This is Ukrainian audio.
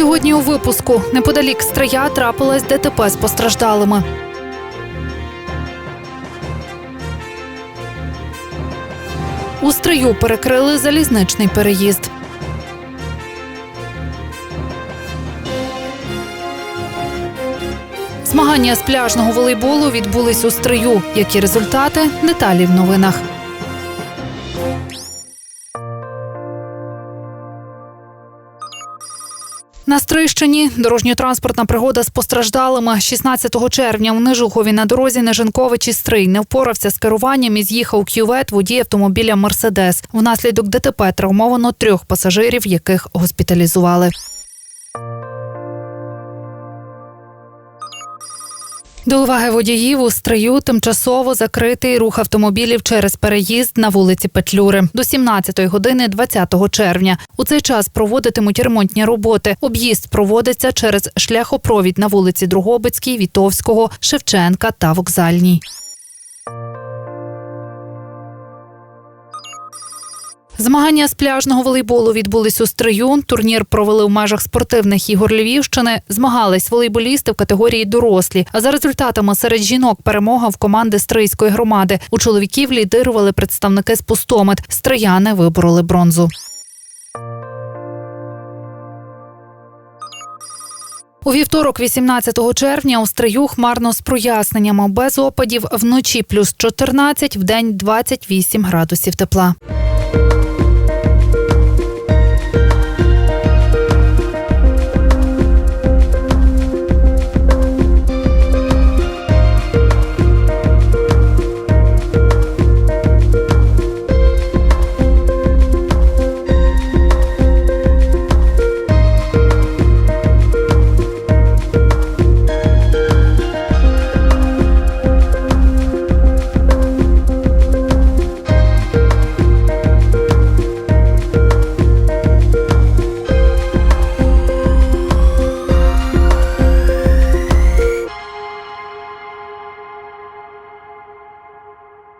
Сьогодні у випуску неподалік Стрия трапилась ДТП з постраждалими. У Стрию перекрили залізничний переїзд. Змагання з пляжного волейболу відбулись у Стрию. Які результати? Деталі в новинах. На Стрийщині дорожньо-транспортна пригода з постраждалими 16 червня у Нижухові на дорозі Нежинковичі Стрий не впорався з керуванням і з'їхав кювет водій автомобіля Мерседес. Внаслідок ДТП травмовано трьох пасажирів, яких госпіталізували. До уваги водіїв у стрию тимчасово закритий рух автомобілів через переїзд на вулиці Петлюри до 17-ї години 20 червня. У цей час проводитимуть ремонтні роботи. Об'їзд проводиться через шляхопровід на вулиці Другобицькій, Вітовського, Шевченка та Вокзальній. Змагання з пляжного волейболу відбулись у Стрию. Турнір провели в межах спортивних ігор Львівщини. Змагались волейболісти в категорії дорослі. А за результатами серед жінок перемога в команди Стрийської громади. У чоловіків лідирували представники з пустомет. Стрияни вибороли бронзу. У вівторок, 18 червня, у Стрию хмарно з проясненнями без опадів вночі плюс 14, вдень 28 градусів тепла.